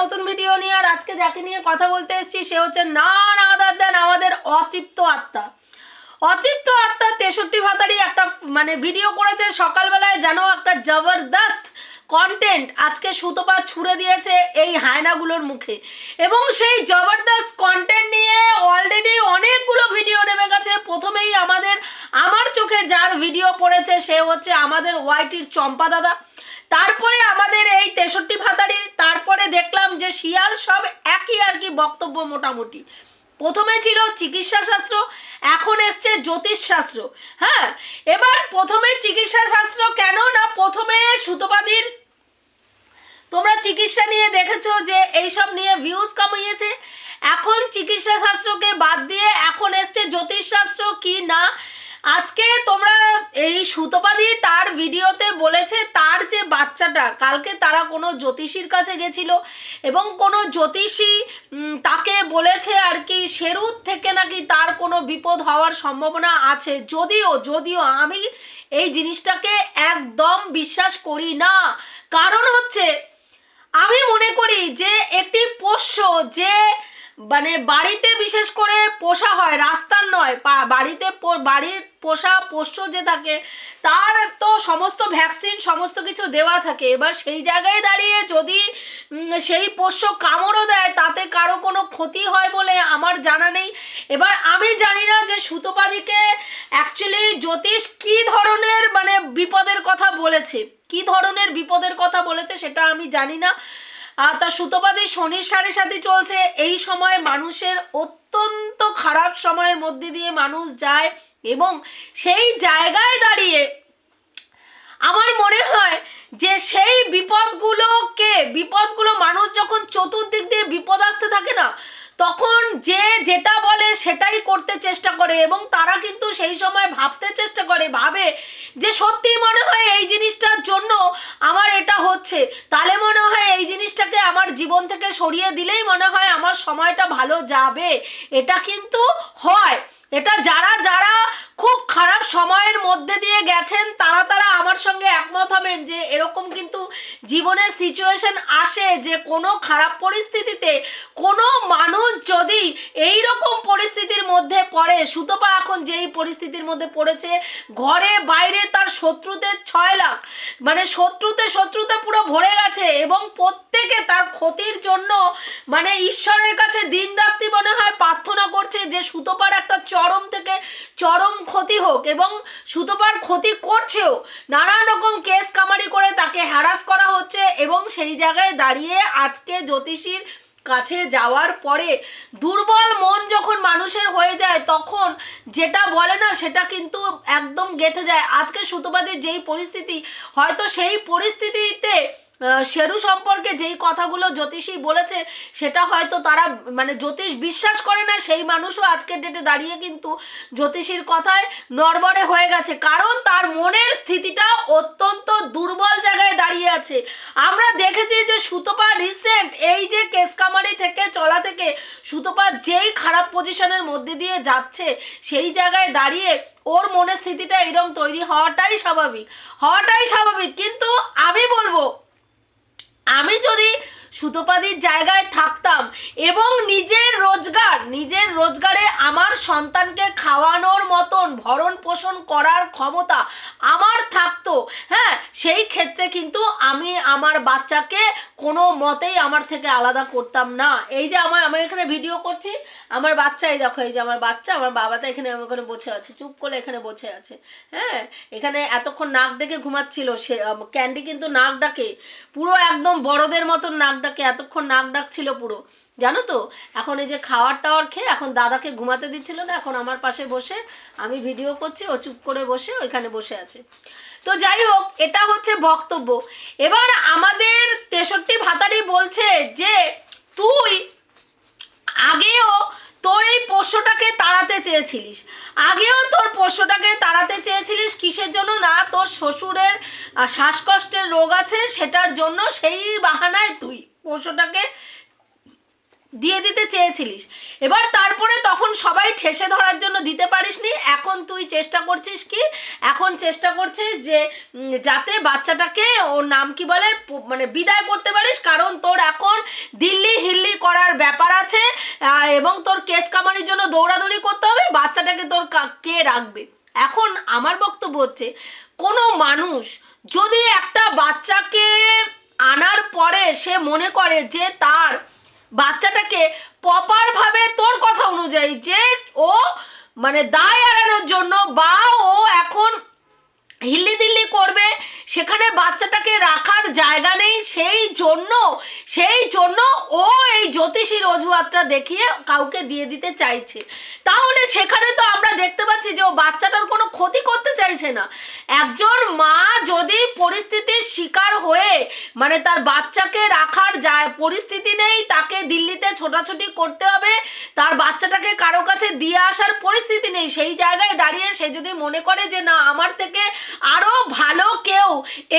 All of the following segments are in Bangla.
নতুন ভিডিও নিয়ে আর আজকে যাকে নিয়ে কথা বলতে এসেছি, সে হচ্ছে না না আদার দেন আমাদের অতৃপ্ত আত্মা। অতৃপ্ত আত্মা তেষট্টি ভাতারই একটা মানে ভিডিও করেছে সকালবেলায়, যেন একটা জবরদস্ত কন্টেন্ট আজকে সুতপা ছুড়ে দিয়েছে এই হায়নাগুলোর মুখে। এবং সেই জবরদস্ত কন্টেন্ট নিয়ে অলরেডি অনেকগুলো ভিডিও নেমে গেছে। প্রথমেই আমাদের, আমার চোখে যার ভিডিও পড়েছে, সে হচ্ছে আমাদের ওয়াইটির চম্পা দাদা। তারপরে আমাদের এই তেষট্টি ভাতারির, তারপরে দেখলাম যে শিয়াল সব একই আর কি বক্তব্য মোটামুটি। প্রথমে ছিল চিকিৎসাশাস্ত্র, এখন এসছে জ্যোতিষশাস্ত্র হ্যাঁ? এবার প্রথমে চিকিৎসাশাস্ত্র কেন না প্রথমে সুতোপাদির? তোমরা চিকিৎসা নিয়ে দেখেছ যে এইসব নিয়ে ভিউজ কামিয়েছে। এখন চিকিৎসাশাস্ত্রকে বাদ দিয়ে এখন এসছে জ্যোতিষশাস্ত্র কি না আজকে তোমরা এই সুতোপাদি তার ভিডিওতে বলেছে তার যে বাচ্চাটা, কালকে তারা কোনো জ্যোতিষীর কাছে গেছিল এবং কোনো জ্যোতিষী তাকে বলেছে আর কি শেরুত থেকে নাকি তার কোনো বিপদ হওয়ার সম্ভাবনা আছে। যদিও যদিও আমি এই জিনিসটাকে একদম বিশ্বাস করি না। কারণ হচ্ছে, আমি মনে করি যে একটি পোষ্য যে মানে বাড়িতে বিশেষ করে পোষা হয়, রাস্তার নয় বাড়িতে বাড়ির পোষা পোষ্য যে থাকে, তার তো সমস্ত ভ্যাকসিন সমস্ত কিছু দেওয়া থাকে। এবার সেই জায়গায় দাঁড়িয়ে যদি সেই পোষ্য কামড়ও দেয়, তাতে কারও কোনো ক্ষতি হয় বলে আমার জানা নেই। এবার আমি জানি না যে সুতোপাদিকে অ্যাকচুয়ালি জ্যোতিষ কি ধরনের মানে বিপদের কথা বলেছে। কি ধরনের বিপদের কথা বলেছে সেটা আমি জানি না। আর তার সুতোপাদি শনির সাড়ে সাথে চলছে। এই সময় মানুষের অত্যন্ত খারাপ সময়ের মধ্যে দিয়ে মানুষ যায়। এবং সেই জায়গায় দাঁড়িয়ে আমার মনে হয় যে সেই বিপদগুলোকে, বিপদগুলো মানুষ যখন চতুর্দিক দিয়ে বিপদ আসতে থাকে না, তখন যে যেটা বলে সেটাই করতে চেষ্টা করে এবং তারা কিন্তু সেই সময় ভাবতে চেষ্টা করে, ভাবে যে সত্যি মনে হয় এই জিনিসটার জন্য আমার এটা হচ্ছে। তাহলে মনে হয় এই জিনিসটাকে আমার জীবন থেকে সরিয়ে দিলেই মনে হয় আমার সময়টা ভালো যাবে। এটা কিন্তু হয়। এটা যারা যারা খুব খারাপ সময়ের মধ্যে দিয়ে গেছেন, তারা তারা আমার সঙ্গে একমত হবেন যে এরকম কিন্তু জীবনের সিচুয়েশন আসে যে কোনো খারাপ পরিস্থিতিতে কোনো মানুষ যদি এই রকম পরিস্থিতির মধ্যে পড়ে, সুতপা এখন যেই পরিস্থিতির মধ্যে পড়েছে, ঘরে বাইরে তার শত্রুতে ছয় লাখ মানে শত্রুতে শত্রুতে পুরো ভরে গেছে এবং প্রত্যেকে তার ক্ষতির জন্য মানে ঈশ্বরের কাছে দিন রাত্রি মনে হয় প্রার্থনা করছে যে সুতোপার একটা চরম থেকে চরম ক্ষতি হোক এবং সুতোপার ক্ষতি করছেও নানান রকম কেস কামারি করে তাকে হ্যারাস করা হচ্ছে এবং সেই জায়গায় দাঁড়িয়ে আজকে জ্যোতিষীর কাছে যাওয়ার পরে দুর্বল মন যখন মানুষের হয়ে যায় তখন যেটা বলে না সেটা কিন্তু একদম গেঁথে যায়। আজকে সুতোবাদের যেই পরিস্থিতি, হয়তো সেই পরিস্থিতিতে শেরু সম্পর্কে যেই কথাগুলো জ্যোতিষী বলেছে, সেটা হয়তো তারা মানে জ্যোতিষ বিশ্বাস করে না, সেই মানুষও আজকের ডেটে দাঁড়িয়ে কিন্তু জ্যোতিষীর কথায় নড়বড়ে হয়ে গেছে। কারণ তার মনের স্থিতিটা অত্যন্ত দুর্বল জায়গায় দাঁড়িয়ে আছে। আমরা দেখেছি যে সুতপা রিসেন্ট এই যে কেসকামারি থেকে চলা থেকে সুতপা যেই খারাপ পজিশনের মধ্যে দিয়ে যাচ্ছে, সেই জায়গায় দাঁড়িয়ে ওর মনের স্থিতিটা এরকম তৈরি হওয়াটাই স্বাভাবিক। হওয়াটাই স্বাভাবিক। কিন্তু আমি বলব আমি যদি সুতোপাদির জায়গায় থাকতাম এবং নিজের রোজগার, নিজের রোজগারে আমার সন্তানকে খাওয়ানোর মতন, ভরণ পোষণ করার ক্ষমতা আমার থাকতো। হ্যাঁ সেই ক্ষেত্রে কিন্তু আমি আমার বাচ্চাকে কোনো মতেই আমার থেকে আলাদা করতাম না। এই যে আমার, আমি এখানে ভিডিও করছি, আমার বাচ্চা, এই দেখো, এই যে আমার বাচ্চা, আমার বাবাটা এখানে ওখানে বসে আছে, চুপ করে এখানে বসে আছে। হ্যাঁ এখানে এতক্ষণ নাক ডেকে ঘুমাচ্ছিল সে ক্যান্ডি কিন্তু নাক ডাকে, পুরো একদম বড়দের মতন নাক ডাকে এতক্ষণ নাক ডাকছিল পুরো। জানো তো? এখন এই যে খাওয়ার টাওয়ার খেয়ে এখন দাদাকে ঘুমাতে দিচ্ছিল না, এখন আমার পাশে বসে আমি ভিডিও করছি, ও চুপ করে বসে ওইখানে বসে আছে। তো যাই হোক, এটা হচ্ছে বক্তব্য। এবার আমাদের তেষট্টি ভাতারি বলছে যে, তুই আগেও তোর এই পোষ্যটাকে তাড়াতে চেয়েছিলিস। আগেও তোর পোষ্যটাকে তাড়াতে চেয়েছিলিস কিসের জন্য? না, তোর শ্বশুরের শ্বাসকষ্টের রোগ আছে, সেটার জন্য সেই বাহানায় তুই। পোষ্যটাকে দিয়ে দিতে চেয়েছিলিস। এবার তারপরে তখন সবাই ঠেসে ধরার জন্য দিতে পারিসনি। এখন তুই চেষ্টা করছিস কি? এখন চেষ্টা করছিস যে যাতে বাচ্চাটাকে ওর নাম কি বলে মানে বিদায় করতে পারিস। কারণ তোর এখন দিল্লি হিল্লি করার ব্যাপার আছে এবং তোর কেস কামানির জন্য দৌড়াদৌড়ি করতে হবে। বাচ্চাটাকে তোর কে রাখবে? এখন আমার বক্তব্য হচ্ছে, কোনো মানুষ যদি একটা বাচ্চাকে আনার পরে সে মনে করে যে তার বাচ্চাটাকে প্রপার ভাবে তোর কথা অনুযায়ী যে ও মানে দায় এড়ানোর জন্য বা ও এখন হিল্লি দিল্লি করবে সেখানে বাচ্চাটাকে রাখার জায়গা নেই, সেই জন্য সেই জন্য ও এই জ্যোতিষীর অজুহাতটা দেখিয়ে কাউকে দিয়ে দিতে চাইছে। তাহলে সেখানে তো আমরা দেখতে পাচ্ছি যে ও বাচ্চাটার কোনো ক্ষতি করতে চাইছে না। একজন মা যদি পরিস্থিতির শিকার হয়ে মানে তার বাচ্চাকে রাখার যায়, পরিস্থিতি নেই, তাকে দিল্লিতে ছোটাছুটি করতে হবে, তার বাচ্চাটাকে কারও কাছে দিয়ে আসার পরিস্থিতি নেই, সেই জায়গায় দাঁড়িয়ে সে যদি মনে করে যে না, আমার থেকে আরও ভালো কেউ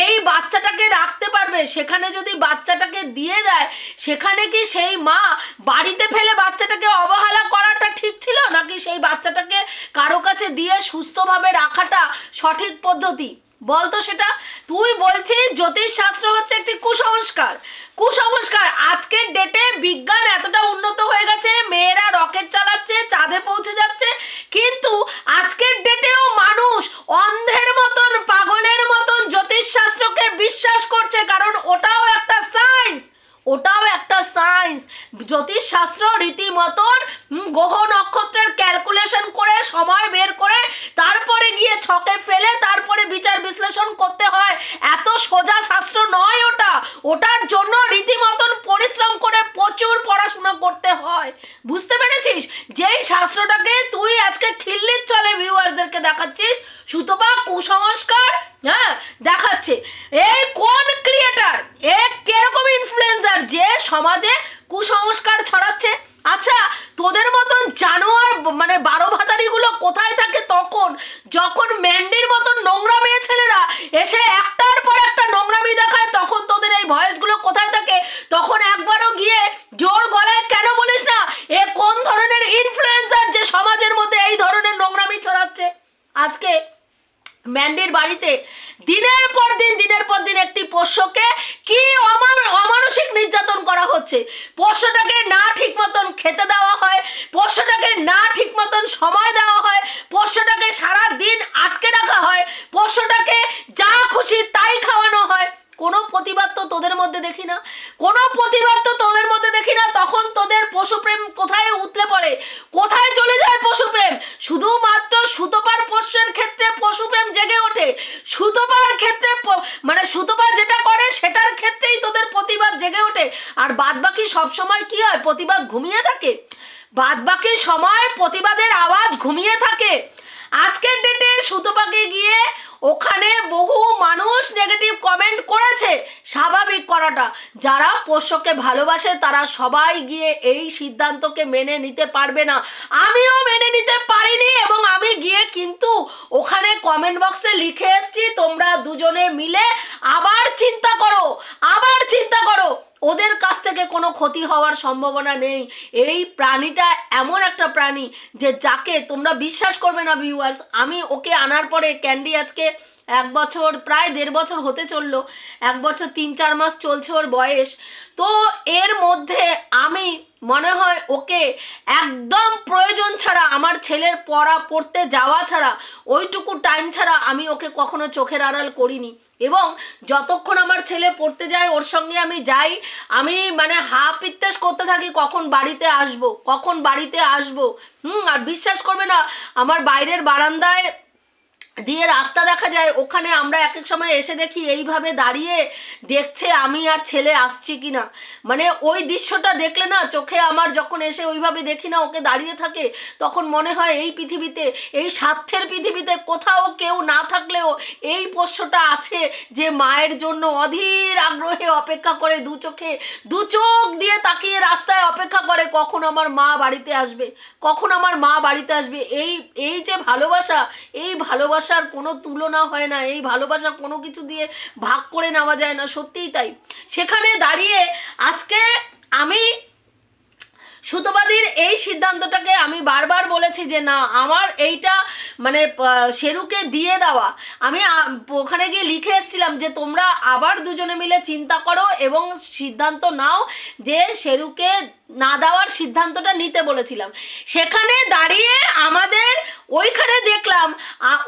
এই বাচ্চাটাকে রাখতে পারবে। সেখানে যদি বাচ্চাটাকে দিয়ে দেয়, সেখানে কি সেই মা বাড়িতে ফেলে বাচ্চাটাকে অবহেলা করাটা ঠিক ছিল? নাকি সেই বাচ্চাটাকে কারও কাছে দিয়ে সুস্থভাবে রাখাটা সঠিক পদ্ধতি? বলতো সেটা। তুই বলছিস জ্যোতিষ শাস্ত্র হচ্ছে একটি কুসংস্কার। কুসংস্কার, আজকের ডেটে বিজ্ঞান এতটা উন্নত হয়ে গেছে, মেয়েরা রকেট চালাচ্ছে, চাঁদে পৌঁছে যাচ্ছে, কিন্তু আজকের ডেটেও মানুষ অন্ধের মতন, পাগলের মতন জ্যোতিষ শাস্ত্রকে বিশ্বাস করছে, কারণ ওটাও একটা সায়েন্স ওটাও একটা সায়েন্স জ্যোতিষ শাস্ত্র রীতিমতন গ্রহ নক্ষত্রের ক্যালকুলেশন করে, সময় বের করে, তারপরে গিয়ে ছকে ফেলে, তারপরে বিচার বিশ্লেষণ করতে হয়। এত সোজা শাস্ত্র নয় ওটা। ওটার জন্য রীতিমতন পরিশ্রম করে প্রচুর পড়াশোনা করতে হয়। বুঝতে পেরেছিস? যেই শাস্ত্রটাকে তুই আজকে খিল্লির চলে ভিউয়ার্সদেরকে দেখাচ্ছিস, সুতপা কুসংস্কার হ্যাঁ দেখাচ্ছে। এই কোন ক্রিয়েটার এ কীরকম ইনফ্লুয়েন্সার যে সমাজে কুসংস্কার ছড়াচ্ছে? আচ্ছা তোদের মতন জানোয়ার মানে বারো ভাতারিগুলো কোথায় থাকে তখন? যখন ম্যান্ডির মতন নোংরা মেয়ে ছেলেরা এসে একটার পর একটা নোংরামি দেখায়, তখন তোদের এই ভয়েসগুলো কোথায় থাকে? তখন একবারও গিয়ে জোর গলায় কেন বলিস না, এ কোন ধরনের ইনফ্লুয়েন্সার যে সমাজের মধ্যে এই ধরনের নোংরামি ছড়াচ্ছে? আজকে ম্যান্ডির বাড়িতে দিনের পর দিন, দিনের পর দিন একটি পোষ্যকে কি অমান, অমানসিক নির্যাতন করা হচ্ছে? পোষ্যটাকে না ঠিক মতন খেতে দেওয়া হয়, পোষ্যটাকে না ঠিক মতন সময় দেওয়া হয়, পোষ্যটাকে সারা দিন আটকে রাখা হয়, পোষ্যটাকে যা খুশি তাই খাওয়ানো হয়। কোনো প্রতিবাদ তো তোদের মধ্যে দেখি না? কোনো প্রতিবাদ তো তোদের মধ্যে দেখি না? তখন তোদের পশুপ্রেম কোথায় উতলে পড়ে? কোথায় চলে যায় পশুপ্রেম শুধুমাত্র সুতোপার পোষ্যের ক্ষেত্রে পশুপ্রেম জেগে ওঠে সুতোপার ক্ষেত্রে প- মানে সুতোপা যেটা করে সেটার ক্ষেত্রেই তোদের প্রতিবাদ জেগে ওঠে আর বাদ সময় কি হয়? প্রতিবাদ ঘুমিয়ে থাকে। বাদ বাকি সময় প্রতিবাদের আওয়াজ ঘুমিয়ে থাকে। আজকের ডেটে সুতোপাকে গিয়ে ওখানে বহু মানুষ নেগেটিভ কমেন্ট করেছে। স্বাভাবিক করাটা। যারা পোষ্যকে ভালোবাসে, তারা সবাই গিয়ে এই সিদ্ধান্তকে মেনে নিতে পারবে না। আমিও মেনে নিতে পারিনি এবং আমি গিয়ে কিন্তু ওখানে কমেন্ট বক্সে লিখে এসেছি, তোমরা দুজনে মিলে আবার চিন্তা করো, আবার চিন্তা করো। ওদের কাছ থেকে কোনো ক্ষতি হওয়ার সম্ভাবনা নেই। এই প্রাণীটা এমন একটা প্রাণী যে যাকে তোমরা বিশ্বাস করবে না ভিউয়ার্স আমি ওকে আনার পরে, ক্যান্ডি আজকে এক বছর, প্রায় দেড় বছর হতে চলল। এক বছর, তিন, চার মাস চলছে ওর বয়স। তো এর মধ্যে আমি, মনে হয় ওকে একদম প্রয়োজন ছাড়া, আমার ছেলের পড়া, পড়তে যাওয়া ছাড়া, ওইটুকু টাইম ছাড়া আমি ওকে কখনো চোখের আড়াল করিনি। এবং যতক্ষণ আমার ছেলে পড়তে যায়, ওর সঙ্গে আমি যাই, আমি মানে হা পিত্তেস করতে থাকি, কখন বাড়িতে আসব, কখন বাড়িতে আসব। হুম, আর বিশ্বাস করবে না, আমার বাইরের বারান্দায় দিয়ে রাস্তা দেখা যায়, ওখানে আমরা এক এক সময় এসে দেখি এইভাবে দাঁড়িয়ে দেখছে আমি আর ছেলে আসছি কি না মানে ওই দৃশ্যটা দেখলে না, চোখে আমার যখন এসে ওইভাবে দেখি না, ওকে দাঁড়িয়ে থাকে, তখন মনে হয় এই পৃথিবীতে, এই স্বার্থের পৃথিবীতে কোথাও কেউ না থাকলেও এই পোষ্যটা আছে যে মায়ের জন্য অধীর আগ্রহে অপেক্ষা করে দু চোখে, দু চোখ দিয়ে তাকিয়ে রাস্তায় অপেক্ষা করে কখন আমার মা বাড়িতে আসবে, কখন আমার মা বাড়িতে আসবে। এই এই যে ভালোবাসা, এই ভালোবাসার কোনো তুলনা হয় না। এই ভালোবাসা কোনো কিছু দিয়ে ভাগ করে নেওয়া যায় না। সত্যিই তাই। সেখানে দাঁড়িয়ে আজকে আমি সুতোবাদীর এই সিদ্ধান্তটাকে আমি বারবার বলেছি যে না, আমার এইটা মানে শেরুকে দিয়ে দেওয়া। আমি ওখানে গিয়ে লিখে এসেছিলাম যে তোমরা আবার দুজনে মিলে চিন্তা করো এবং সিদ্ধান্ত নাও যে শেরুকে না দেওয়ার সিদ্ধান্তটা নিতে বলেছিলাম। সেখানে দাঁড়িয়ে আমাদের ওইখানে দেখলাম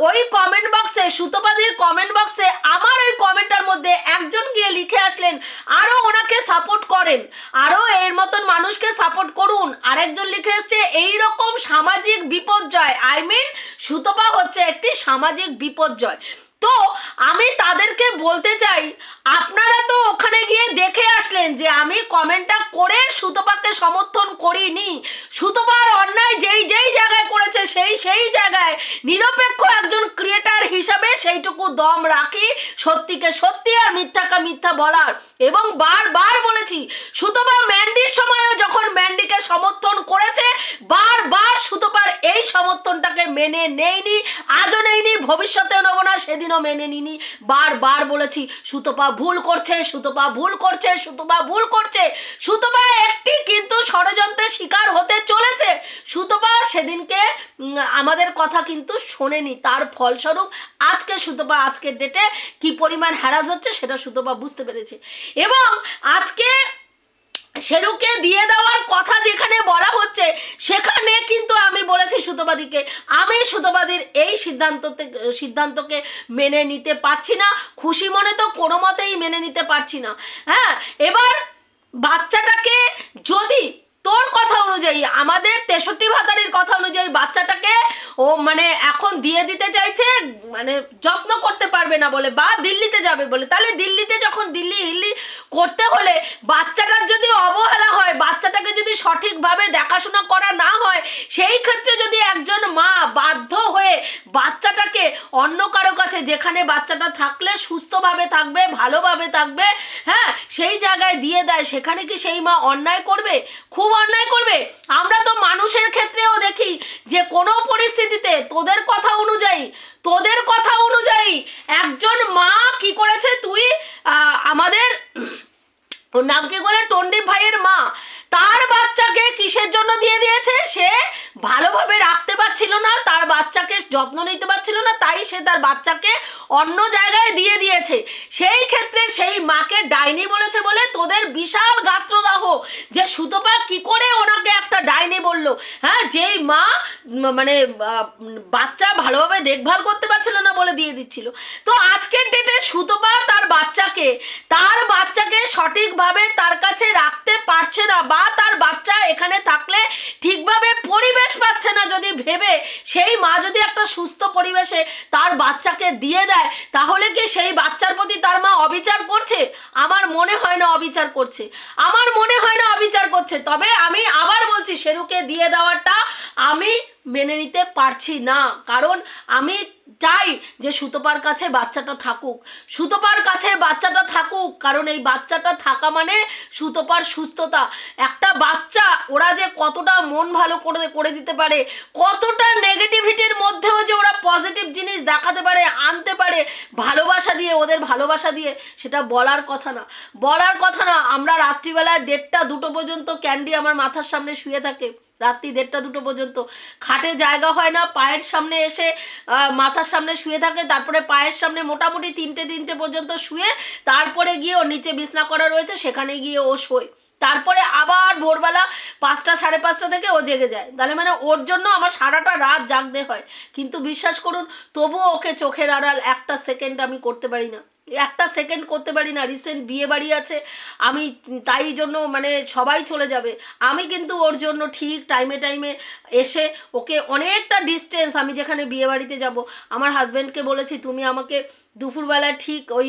ওই কমেন্ট বক্সে সুতোপাদির কমেন্ট বক্সে আমার ওই কমেন্টার মধ্যে একজন গিয়ে লিখে আসলেন আরও ওনাকে সাপোর্ট করেন। আরও এর মতন মানুষকে সাপোর্ট করুন আরেকজন লিখে এসছে এই রকম সামাজিক বিপর্যয়। আই মিন সুতপা হচ্ছে একটি সামাজিক বিপর্যয়। তো আমি তাদেরকে বলতে চাই, আপনারা তো ওখানে গিয়ে দেখে আসলেন যে আমি কমেন্টটা করে সুতপাকে সমর্থন করিনি। সুতপার অন্যায় যেই যেই জায়গায় করেছে, সেই সেই জায়গায় নিরপেক্ষ একজন ক্রিয়েটার হিসাবে সেইটুকু দম রাখি। সত্যিকে সত্যি আর মিথ্যাকে মিথ্যা বলার। এবং বারবার বলেছি, সুতপা ম্যান্ডির সময়ও যখন ম্যান্ডিকে সমর্থন করেছে, বারবার সুতপার এই সমর্থনটাকে মেনে নেয়নি, আজও নেয়নি, ভবিষ্যতেও নেব না সেদিনও মেনে নিনি। বারবার বলেছি, সুতপা ভুল করছে, সুতপা ভুল করছে, সুতপা ভুল করছে। সুতপা একটি কিন্তু ষড়যন্ত্রের শিকার হতে চলেছে। সুতপা সেদিনকে আমাদের কথা কিন্তু শোনেনি। তার ফলস্বরূপ আজকে সুতপা, আজকের ডেটে কি পরিমাণ হ্যারাস হচ্ছে সেটা সুতপা বুঝতে পেরেছে। এবং আজকে শেরুকে দিয়ে দেওয়ার কথা যেখানে বলা হচ্ছে, সেখানে কিন্তু আমি বলেছি সুতবাদীকে, আমি সুতবাদীর এই সিদ্ধান্ত সিদ্ধান্তকে মেনে নিতে পারছি না, খুশি মনে তো কোনো মতেই মেনে নিতে পারছি না। হ্যাঁ এবার বাচ্চাটাকে যদি তোর কথা অনুযায়ী, আমাদের তেষট্টি ভাতারির কথা অনুযায়ী বাচ্চাটাকে ও মানে এখন দিয়ে দিতে চাইছে মানে যত্ন করতে পারবে না বলে বা দিল্লিতে যাবে বলে। তাহলে দিল্লিতে যখন দিল্লি হিল্লি করতে হলে বাচ্চাটার যদি অবহেলা হয়, বাচ্চাটাকে যদি সঠিকভাবে দেখাশোনা করা না হয়, সেই ক্ষেত্রে যদি একজন মা বাধ্য হয়ে বাচ্চাটাকে অন্য কারও কাছে, যেখানে বাচ্চাটা থাকলে সুস্থভাবে থাকবে, ভালোভাবে থাকবে হ্যাঁ সেই জায়গায় দিয়ে দেয়, সেখানে কি সেই মা অন্যায় করবে? খুব অন্যায় করবে? আমরা তো মানুষের ক্ষেত্রেও দেখি যে কোনো পরিস্থিতিতে তোদের কথা অনুযায়ী, তোদের কথা অনুযায়ী একজন মা কি করেছে তুই আমাদের, ওর নাম কি বলে? টন্ডিপ ভাইয়ের মা। তার বাচ্চাকে কিসের জন্য দিয়ে দিয়েছে? সে ভালোভাবে রাখতে পারছিল না, তার বাচ্চাকে যত্ন নিতে পারছিল না, তাই সে তার বাচ্চাকে অন্য জায়গায় দিয়ে দিয়েছে। সেই ক্ষেত্রে সেই মাকে ডাইনি বলেছে বলে তোদের বিশাল গাত্রদাহ। যে সুতপা কি করে ওনাকে একটা ডাইনি বলল? হ্যাঁ যেই মা মানে বাচ্চা ভালোভাবে দেখভাল করতে পারছিল না বলে দিয়ে দিচ্ছিল। তো আজকের ডেটে সুতপা তার বাচ্চাকে তার বাচ্চাকে সঠিকভাবে তার কাছে রাখতে পারছে না বা তার বাচ্চা এখানে থাকলে ঠিকভাবে পরিবেশ পাচ্ছে না যদি ভেবে। সেই মা যদি একটা সুস্থ পরিবেশে তার বাচ্চাকে দিয়ে দেয়, তাহলে কি সেই বাচ্চার প্রতি তার মা অবিচার করছে? আমার মনে হয় না অবিচার করছে। আমার মনে হয় না অবিচার করছে। তবে আমি আবার বলছি, শেরুকে দিয়ে দেওয়াটা আমি মেনে নিতে পারছি না। কারণ আমি চাই যে সুতপার কাছে বাচ্চাটা থাকুক। সুতপার কাছে বাচ্চাটা থাকুক, কারণ এই বাচ্চাটা থাকা মানে সুতপার সুস্থতা। একটা বাচ্চা, ওরা যে কতটা মন ভালো করে করে দিতে পারে, কতটা নেগেটিভিটির মধ্যেও যে ওরা পজিটিভ জিনিস দেখাতে পারে, আনতে পারে, ভালোবাসা দিয়ে, ওদের ভালোবাসা দিয়ে, সেটা বলার কথা না। বলার কথা না, আমরা রাত্রিবেলায় দেড়টা, দুটো পর্যন্ত ক্যান্ডি আমার মাথার সামনে শুয়ে থাকে। রাত্রি দেড়টা দুটো পর্যন্ত। খাটে জায়গা হয় না, পায়ের সামনে এসে মাথার সামনে শুয়ে থাকে, তারপরে পায়ের সামনে মোটামুটি তিনটে তিনটে পর্যন্ত শুয়ে, তারপরে গিয়ে ওর নিচে বিছনা করা রয়েছে, সেখানে গিয়ে ও শোয়। তারপরে আবার ভোরবেলা পাঁচটা সাড়ে পাঁচটা থেকে ও জেগে যায়। তাহলে মানে ওর জন্য আমার সারাটা রাত জাগতে হয়। কিন্তু বিশ্বাস করুন, তবুও ওকে চোখের আড়াল একটা সেকেন্ড আমি করতে পারি না। একটা সেকেন্ড করতে পারি না রিসেন্ট বিয়ে বাড়ি আছে, আমি তাই জন্য মানে সবাই চলে যাবে। আমি কিন্তু ওর জন্য ঠিক টাইমে টাইমে এসে ওকে অনেকটা ডিস্টেন্স আমি যেখানে বিয়ে বাড়িতে যাব, আমার হাজব্যান্ডকে বলেছি, তুমি আমাকে দুপুরবেলায় ঠিক ওই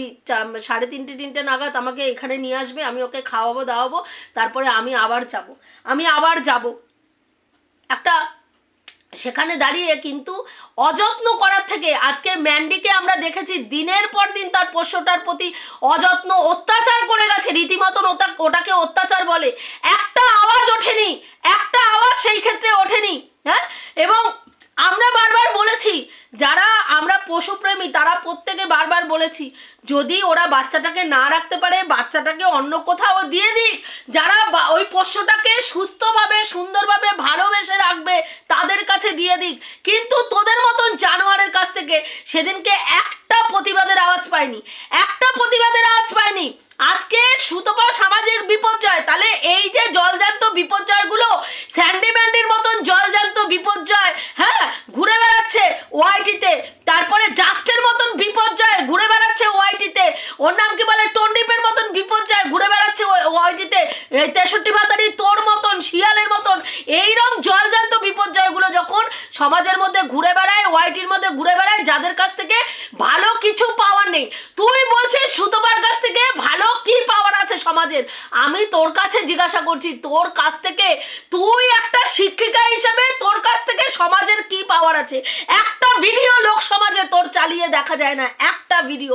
সাড়ে তিনটে তিনটে নাগাদ আমাকে এখানে নিয়ে আসবে, আমি ওকে খাওয়াবো, দাওয়াবো, তারপরে আমি আবার যাব। আমি আবার যাব। একটা সেখানে দাঁড়িয়ে কিন্তু অযত্ন করার থেকে আজকে ম্যান্ডিকে আমরা দেখেছি দিনের পর দিন তার পোষ্যটার প্রতি অযত্ন অত্যাচার করে গেছে। রীতিমতন ওটা, ওটাকে অত্যাচার বলে। একটা আওয়াজ ওঠেনি, একটা আওয়াজ সেই ক্ষেত্রে ওঠেনি হ্যাঁ? এবং আমরা বারবার বলেছি যারা আমরা পশুপ্রেমী, তারা প্রত্যেকে বারবার বলেছি, যদি ওরা বাচ্চাটাকে না রাখতে পারে, বাচ্চাটাকে অন্য কোথাও দিয়ে দিক। যারা ওই পোষ্যটাকে সুস্থভাবে, সুন্দরভাবে ভালোবেসে রাখবে, তাদের কাছে দিয়ে দিক। কিন্তু তোদের মতন জানোয়ারের কাছ থেকে সেদিনকে একটা প্রতিবাদের আওয়াজ পায়নি একটা প্রতিবাদের আওয়াজ পায়নি আজকে সুতপা সামাজিক বিপর্যয়। তাহলে এই যে জলজান্ত বিপর্যয়গুলো স্যান্ডি ম্যান্ডির মতন জলজান্ত বিপর্যয় হ্যাঁ ঘুরে বেড়াচ্ছে ওয়াইটিতে তারপরে জাস্টের মতন বিপর্যয় ঘুরে বেড়াচ্ছে ওয়াইটিতে ওর নাম কি বলে? টন্ডিপের মতন বিপর্যয় ঘুরে বেড়াচ্ছে ওয়াইটিতে তেষট্টি ভাতারি তোর মতন, শিয়ালের মতন এইরকম জলজান্ত বিপর্যয়গুলো যখন সমাজের মধ্যে ঘুরে বেড়ায় ওয়াইটির মধ্যে ঘুরে বেড়ায়, যাদের কাছ থেকে ভালো কিছু পাওয়ার নেই। তুই বলছিস সুতোবার কাছ থেকে ভালো কি পাওয়ার আছে সমাজের? আমি তোর কাছে জিজ্ঞাসা করছি, তোর কাছ থেকে তুই একটা শিক্ষিকা হিসেবে তোর কাছ থেকে সমাজের কি পাওয়ার আছে? একটা ভিডিও লোক সমাজে তোর চালিয়ে দেখা যায় না, একটা ভিডিও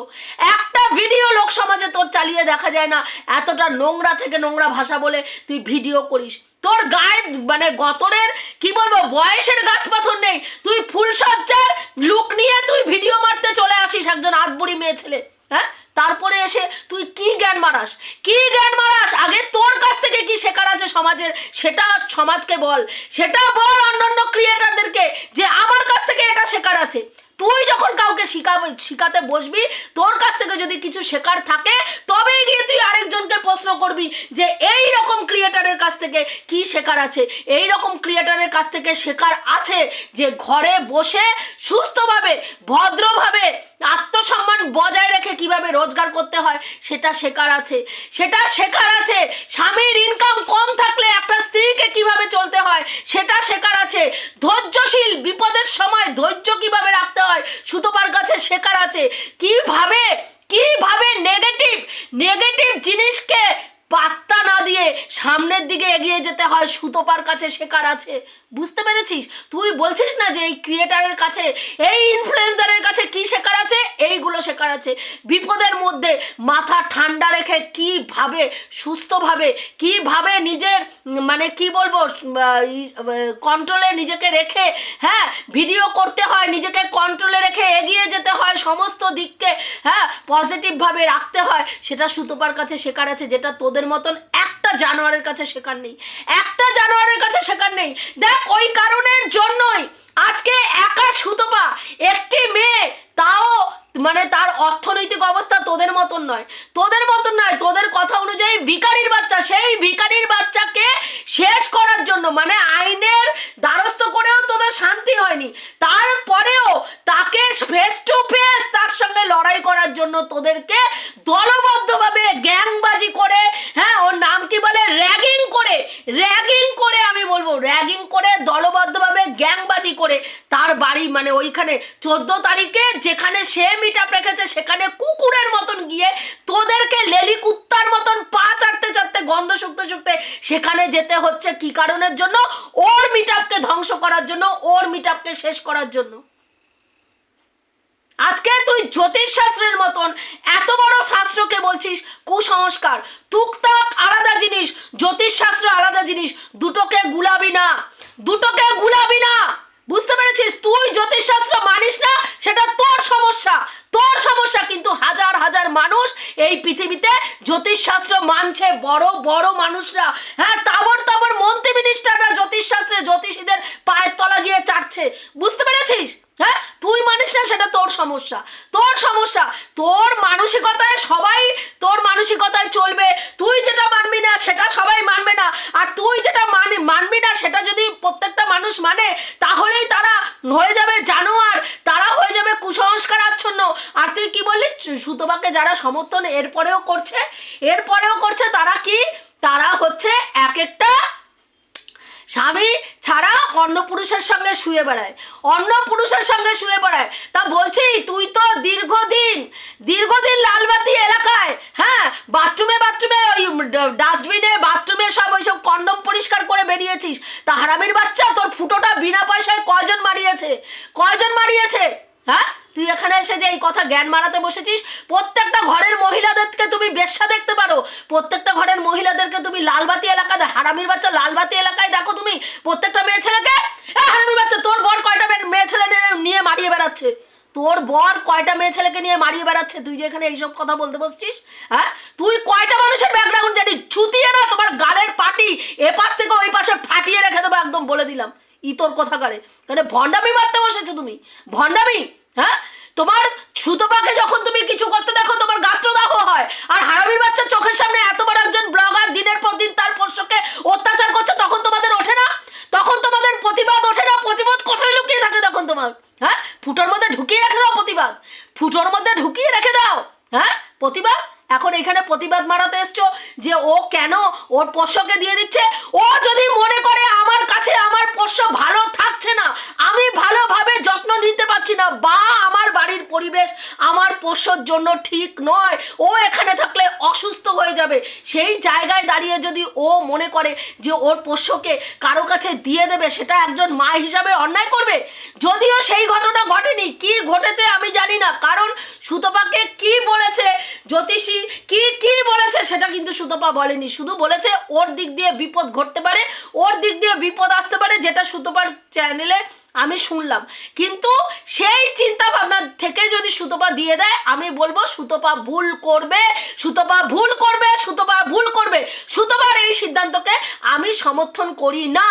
একটা ভিডিও লোক সমাজে তোর চালিয়ে দেখা যায় না। এতটা নোংরা থেকে নোংরা ভাষা বলে তুই ভিডিও করিস। তোর গায়ে মানে গতরের, কি বলব, বয়সের গাছ পাথর নেই। তুই ফুলসজ্জার লুক নিয়ে তুই ভিডিও মারতে চলে আসিস একজন আধবুড়ি মেয়ে ছেলে হ্যাঁ? তারপরে এসে তুই কি জ্ঞান মারাস? কি জ্ঞান মারাস? আগে তোর কাছ থেকে কি শেখার আছে সমাজের? সেটা সমাজকে বল। সেটা বল অন্যান্য ক্রিয়েটারদেরকে যে আমার কাছ থেকে এটা শেখার আছে। তুই যখন কাউকে শিখাবে, শিখাতে বসবি, তোর কাছ থেকে যদি কিছু শেখার থাকে, তবেই গিয়ে তুই আরেকজনকে প্রশ্ন করবি যে, এই রকম ক্রিয়েটারের কাছ থেকে কি শেখার আছে? এই রকম ক্রিয়েটারের কাছ থেকে শেখার আছে যে, ঘরে বসে সুস্থভাবে, ভদ্রভাবে আত্মসম্মান বজায় রেখে কীভাবে রোজগার করতে হয়, সেটা শেখার আছে। সেটা শেখার আছে, স্বামীর ইনকাম কম থাকলে একটা স্ত্রীকে কীভাবে চলতে হয়, সেটা শেখার আছে। ধৈর্যশীল, বিপদের সময় ধৈর্য কীভাবে রাখতে হয় সুতোপার কাছে শেখার আছে। কীভাবে কীভাবে নেগেটিভ নেগেটিভ জিনিসকে পাত্তা না দিয়ে সামনের দিকে এগিয়ে যেতে হয়, সুতোপার কাছে শেখার আছে। বুঝতে পেরেছিস? তুই বলছিস না যে এই ক্রিয়েটারের কাছে, এই ইনফ্লুয়েন্সারের কাছে কি শেখার আছে? এইগুলো শেখার আছে। বিপদের মধ্যে মাথা ঠান্ডা রেখে কীভাবে সুস্থভাবে কীভাবে নিজের মানে কি বলব কন্ট্রোলে নিজেকে রেখে হ্যাঁ ভিডিও করতে হয়, নিজেকে কন্ট্রোলে রেখে এগিয়ে যেতে হয়, সমস্ত দিককে হ্যাঁ পজিটিভভাবে রাখতে হয়, সেটা সুতোপার কাছে শেখার আছে, যেটা তোদের মতন একটা জানোয়ারের কাছে শেখার নেই। একটা জানোয়ারের কাছে শেখার নেই। দেখ, ওই কারণের জন্যই আজকে একা সুতপা, একটি মেয়ে, তাও মানে তার অর্থনৈতিক অবস্থা তোদের মতন নয়। তোদের মতন নয়, তোদের কথা অনুযায়ী ভিকারির বাচ্চা, সেই ভিখারির বাচ্চাকে শেষ করার জন্য মানে আইনের দ্বারস্থ তোদের শান্তি হয়নি। তারপরেও তাকে ফেস টু ফেস তার সঙ্গে লড়াই করার জন্য তোদেরকে দলবদ্ধভাবে গ্যাংবাজি করে হ্যাঁ ওর নাম কি বলে? র্যাগিং করে। র্যাগিং করে আমি বলব র্যাগিং করে, দলবদ্ধভাবে গ্যাংবাজি করে। তার বাড়ি মানে ওইখানে চোদ্দ তারিখে যেখানে সে মিট আপ রেখেছে, সেখানে কুকুরের মতন গিয়ে তোদেরকে লেলি কুত্তার মতন পা চাটতে চাটতে, গন্ধ শুকতে শুকতে সেখানে যেতে হচ্ছে। কি কারণের জন্য? ওর মিট আপকে ধ্বংস করার জন্য ওর মিট আপকে শেষ করার জন্য। আজকে তুই জ্যোতিষ শাস্ত্রের মতন এত বড় শাস্ত্রকে বলছিস, কুসংস্কার তুকতাক আলাদা জিনিস জ্যোতিষ শাস্ত্র আলাদা জিনিস, দুটোকে গুলাবি না, দুটোকে গুলাবি না। বুঝতে পেরেছিস? তুই জ্যোতিষ শাস্ত্র মানিস না, সেটা তোর সমস্যা কিন্তু হাজার হাজার মানুষ এই পৃথিবীতে জ্যোতিষশাস্ত্র মানছে, বড় বড় মানুষরা। হ্যাঁ তাবর তাবর মন্ত্রী মিনিস্টাররা জ্যোতিষ শাস্ত্রে জ্যোতিষীদের পায়ের তলা গিয়ে চাটছে। বুঝতে পেরেছিস? হ্যাঁ? তুই মানিস না, সেটা তোর সমস্যা। তোর সমস্যা। তোর মানসিকতায় সবাই, তোর মানসিকতায় চলবে। তুই যেটা মানবি না, সেটা সবাই মানবে না। আর তুই যেটা মানি, মানবি না, সেটা যদি প্রত্যেকটা মানুষ মানে তাহলেই তারা হয়ে যাবে জানোয়ার। তারা হয়ে যাবে কুসংস্কার আচ্ছন্ন আর তুই কি বললি সুতোবাকে যারা সমর্থন এরপরেও করছে এরপরেও করছে, তারা কি? তারা হচ্ছে এক একটা স্বামী ছাড়া অন্য পুরুষের সঙ্গে শুয়ে বেড়ায়, অন্য পুরুষের সঙ্গে শুয়ে বেড়ায়। তা বলছি, তুই তো দীর্ঘদিন দীর্ঘদিন লালবাতি এলাকায় হ্যাঁ বাথরুমে বাথরুমে ওই ডাস্টবিনে বাথরুমে সব ওইসব কন্ডম পরিষ্কার করে বেরিয়েছিস। তা হারামির বাচ্চা তোর ফুটোটা বিনা পয়সায় কয়জন মারিয়েছে? কয়জন মারিয়েছে? হ্যাঁ? তুই এখানে এসে যে এই কথা জ্ঞান মারাতে বসেছিস, প্রত্যেকটা ঘরের মহিলাদেরকে তুমি বেশ্যা দেখতে পারো। প্রত্যেকটা ঘরের মহিলাদেরকে তুমি লালবাতি এলাকাতে হারামির বাচ্চা লালবাতি এলাকায় দেখো তুমি। প্রত্যেকটা মেয়ে ছেলেকে হারামির বাচ্চা, তোর বর কয়টা মেয়ে- ছেলে নিয়ে- মারিয়ে বেড়াচ্ছে? তোর বর কয়টা মেয়ে ছেলেকে নিয়ে মারিয়ে বেড়াচ্ছে? তুই যে এখানে এইসব কথা বলতে বসছিস হ্যাঁ? তুই কয়টা মানুষের ব্যাকগ্রাউন্ড জানিস? ছুতিয়ে না, তোমার গালের পাটি এ পাশ থেকে ওই পাশে ফাটিয়ে রেখে দেবো একদম বলে দিলাম। ই তোর কথা করে মানে ভণ্ডামি মারতে বসেছো তুমি? ভণ্ডামি? হ্যাঁ? তোমার সুতোপাকে যখন তুমি কিছু করতে দেখো, তোমার গাত্রদাহ হয়। আর হারামির বাচ্চা চোখের সামনে এত বড় একজন ব্লগার, দিনের পর দিন তার পোষ্যকে অত্যাচার করছে, তখন তোমাদের ওঠে না? তখন তোমাদের প্রতিবাদ ওঠে না? প্রতিবাদ কোথায় লুকিয়ে থাকে তখন তোমার? হ্যাঁ? ফুটোর মধ্যে ঢুকিয়ে রেখে দাও প্রতিবাদ। ফুটোর মধ্যে ঢুকিয়ে রেখে দাও। হ্যাঁ? প্রতিবাদ? এখন এখানে প্রতিবাদ মারাতে এসছো যে ও কেন ওর পোষ্যকে দিয়ে দিচ্ছে? ও যদি মনে করে আমার কাছে আমার পোষ্য ভালো থাকছে না, আমি ভালোভাবে যত্ন নিতে পারছি না, বা আমার বাড়ির পরিবেশ আমার পোষ্যর জন্য ঠিক নয়, ও এখানে থাকলে অসুস্থ হয়ে যাবে। সেই জায়গায় দাঁড়িয়ে যদি ও মনে করে যে ওর পোষ্যকে কারও কাছে দিয়ে দেবে, সেটা একজন মা হিসাবে অন্যায় করবে? যদিও সেই ঘটনা ঘটেনি, কি ঘটেছে আমি জানি না। কারণ সুতপাকে কি বলেছে, জ্যোতিষী কি কি বলেছে সেটা কিন্তু সুতপা বলেনি। শুধু বলেছে, ওর দিক দিয়ে বিপদ ঘটতে পারে, ওর দিক দিয়ে বিপদ আসতে পারে, যেটা সুতপার চ্যানেলে আমি শুনলাম। কিন্তু সেই চিন্তা ভাবনা থেকে যদি সুতপা দিয়ে দেয়, আমি বলব সুতপা ভুল করবে, সুতপা ভুল করবে, সুতপা ভুল করবে। সুতপার এই সিদ্ধান্তকে আমি সমর্থন করি না।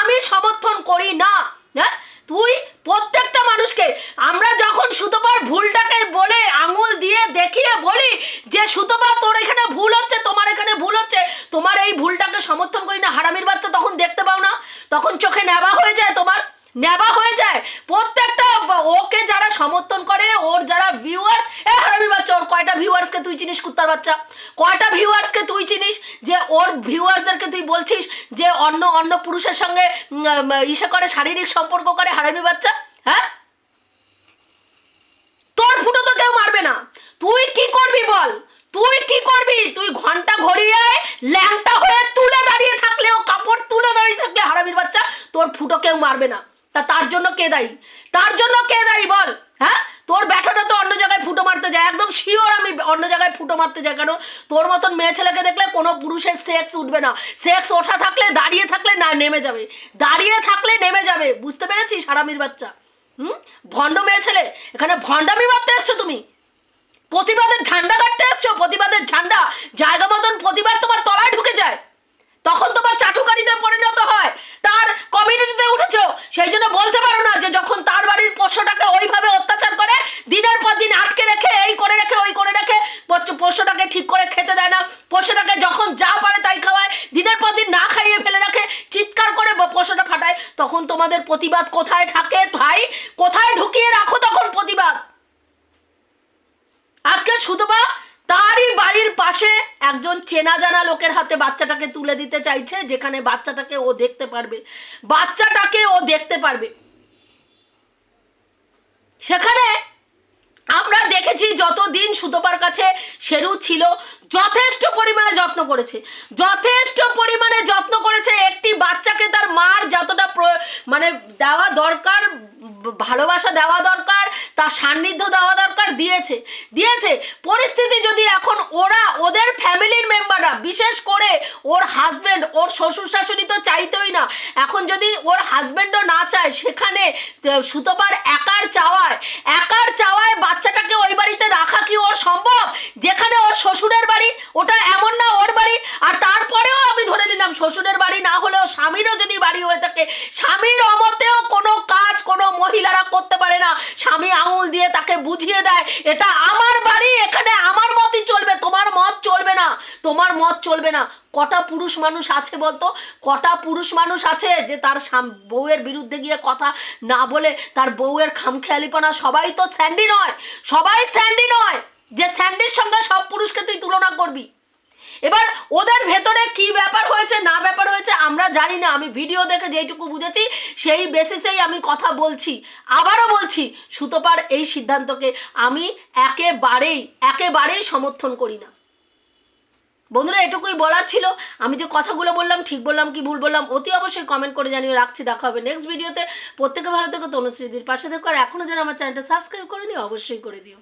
আমি সমর্থন করি না। হ্যাঁ? তুই প্রত্যেকটা মানুষকে, আমরা যখন সুতপার ভুলটাকে বলে আঙুল দিয়ে দেখিয়ে বলি যে, সুতপা, তোর এখানে ভুল হচ্ছে, তোমার এখানে ভুল হচ্ছে, তোমার এই ভুলটাকে সমর্থন করি না। হারামির বাচ্চা তখন দেখতে পাও না, তখন চোখে নেবা হয়ে যায় তোমার নেবা হয়ে যায়। প্রত্যেকটা ওকে যারা সমর্থন করে, ওর যারা ভিউয়ার্স এ হারামির বাচ্চা ওর কয়টা ভিউয়ার্সকে তুই চিনিস, কুত্তার বাচ্চা? কয়টা ভিউয়ার্সকে তুই চিনিস যে ওর ভিউয়ার্সদেরকে তুই বলছিস যে অন্য অন্য পুরুষের সঙ্গে ইসে করে, শারীরিক সম্পর্ক করে, হারামি বাচ্চা? হ্যাঁ? তোর ফুটো তো কেউ মারবে না। তুই কি করবি বল? তুই কি করবি? তুই ঘণ্টা ঘড়িয়ে ল্যাংটা হয়ে তুলে দাঁড়িয়ে থাকলে ও কাপড় তুলে দাঁড়িয়ে থাকলে হারামির বাচ্চা তোর ফুটো কেউ মারবে না। তা তার জন্য কে দায়ী? তার জন্য কে দায়ী বল? হ্যাঁ? তোর ব্যাটাটা তো অন্য জায়গায় ফুটো মারতে যায়, একদম শিওর আমি অন্য জায়গায় ফুটো মারতে যাই, কারণ তোর মতন মেয়ে ছেলেকে দেখলে কোনো পুরুষের সেক্স উঠবে না। সেক্স ওঠা থাকলে, দাঁড়িয়ে থাকলে না, নেমে যাবে। দাঁড়িয়ে থাকলে নেমে যাবে, বুঝতে পেরেছিস হারামির বাচ্চা? হুম? ভণ্ড মেয়ে ছেলে, এখানে ভণ্ডামি মারতে এসছো তুমি? প্রতিবাদের ঝান্ডা কাটতে এসছো? প্রতিবাদের ঝান্ডা? জায়গা মতন প্রতিবাদ তোমার তলায় ঢুকে যায়। তখন তোমার চাটুকারিতে পরিণত হয়। তার কমিউনিটিতে উঠেছো, সেই জন্য বলতে পারো না যে যখন তার বাড়ির পোষ্যটাকে ওইভাবে অত্যাচার করে, দিনের পর দিন আটকে রেখে, এই করে রেখে, ওই করে রেখে, পোষ্য- পোষ্যটাকে ঠিক করে খেতে দেয় না। পোষ্যটাকে যখন যা পারে তাই খাওয়ায়, দিনের পর দিন না খাইয়ে ফেলে রাখে, চিৎকার করে পোষ্যটা ফাটায়, তখন তোমাদের প্রতিবাদ কোথায় থাকে ভাই? কোথায় ঢুকিয়ে রাখো তখন প্রতিবাদ? আজকে সুতপা তারই বাড়ির পাশে একজন চেনা জানা লোকের হাতে বাচ্চাটাকে তুলে দিতে চাইছে, যেখানে বাচ্চাটাকে ও দেখতে পারবে। বাচ্চাটাকে ও দেখতে পারবে। সেখানে আমরা দেখেছি যতদিন সুতোপার কাছে সেরু ছিল যথেষ্ট পরিমাণে যত্ন করেছে। যথেষ্ট পরিমাণে যত্ন করেছে একটি বাচ্চাকে তার মার যতটা মানে দেওয়া দরকার ভালোবাসা দেওয়া দরকার তার সান্নিধ্য দেওয়া দরকার দিয়েছে। দিয়েছে। পরিস্থিতি যদি এখন ওরা ওদের ফ্যামিলির মেম্বাররা বিশেষ করে ওর হাজবেন্ড ওর শ্বশুর শাশুড়ি তো চাইতোই না। এখন যদি ওর হাজবেন্ডও না চায় সেখানে আহ, সুতপার একার চাওয়ায় একার চাওয়ায় বাচ্চাটাকে ওই বাড়িতে রাখা কি ওর সম্ভব? যেখানে ওর শ্বশুরের বাড়ি ওটা এমন না ওর বাড়ি। আর তারপরেও আমি ধরে নিলাম, শ্বশুরের বাড়ি না হলেও স্বামীরও যদি বাড়ি হয়ে থাকে, স্বামীর অমতেও কোনো কাজ কোনো মহিলারা করতে পারে না। স্বামী আঙুল দিয়ে তাকে বুঝিয়ে দেয়, এটা আমার বাড়ি, এখানে আমার মতই চলবে, তোমার মত চলবে না। তোমার মত চলবে না। কটা পুরুষ মানুষ আছে বলতো? কটা পুরুষ মানুষ আছে যে তার বউয়ের বিরুদ্ধে গিয়ে কথা না বলে তার বউয়ের খামখেয়ালিপনা সবাই তো স্যান্ডি নয়। সবাই স্যান্ডি নয়। যে স্যান্ডির সঙ্গে সব পুরুষকে তুই তুলনা করবি। এবার ওদের ভেতরে কি ব্যাপার হয়েছে, না ব্যাপার হয়েছে, আমরা জানি না। আমি ভিডিও দেখে যেইটুকু বুঝেছি, সেই বেসিসেই আমি কথা বলছি। আবারও বলছি, সুতোপার এই সিদ্ধান্তকে আমি একেবারেই একেবারেই সমর্থন করি না। বন্ধুরা, এটুকুই বলার ছিল। আমি যে কথাগুলো বললাম, ঠিক বললাম কি ভুল বললাম, অতি অবশ্যই কমেন্ট করে জানিয়ে রাখছি, দেখা হবে নেক্সট ভিডিওতে প্রত্যেকে ভালো থেকো, তনুশ্রীদির পাশে দেখো আর এখনও যারা আমার চ্যানেলটা সাবস্ক্রাইব করেনি, অবশ্যই করে দিও।